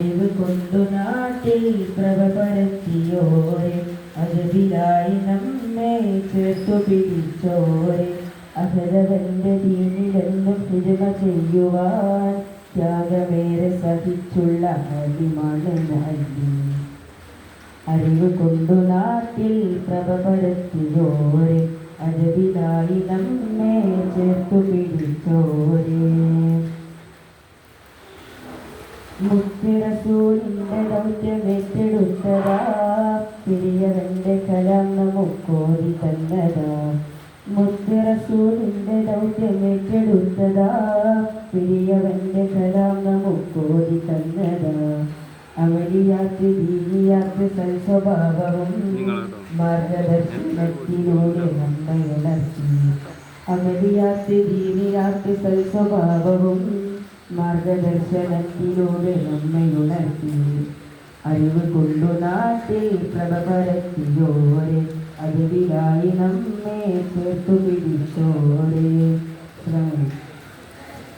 ഇത് കൊണ്ടു നാട്ടിൽ പ്രഭ പരത്തിയോരെ അതിലായി നമ്മെ ചേർത്തു പിടിച്ചോരെ അഹരവന്റെ ദീനിലെന്നും തിരുമ ചെയ്യുവാൻ ത്യാഗമേറെ സഹിച്ചുള്ള ഹരിമാണ് ഹരി അറിവ് കൊണ്ടു നാട്ടിൽ പ്രഭ പരത്തിയോരെ അതിലായി നമ്മെ ചേർത്തു പിടിച്ചോരെ മുത്തിറസൂലിന്റെ ദൗത്യമേറ്റെടുത്തതാ പിരിയവന്റെ കലാം നമുക്കോരി തന്നതാ. മുത്തിറസൂലിന്റെ ദൗത്യമേറ്റെടുത്തതാ പിരിയവന്റെ കലാം നമുക്കോരി തന്നതാ. അവളിയാറ്റ് ദീനിയാറ്റ് സൽസ്വഭാവവും മാർഗദർശനത്തിലൂടെ നമ്മയുണർത്തി അമലിയാറ്റ് ദീനിയാറ്റ് സൽസ്വഭാവവും മാർഗദർശനത്തിലൂടെ നമ്മെ ഉണർത്തി അറിവ് കൊണ്ടു നാട്ടിൽ പ്രഭ പരത്തിയോരെ അറിവിലായി നമ്മെ ചേർത്തു പിടിച്ചോരെ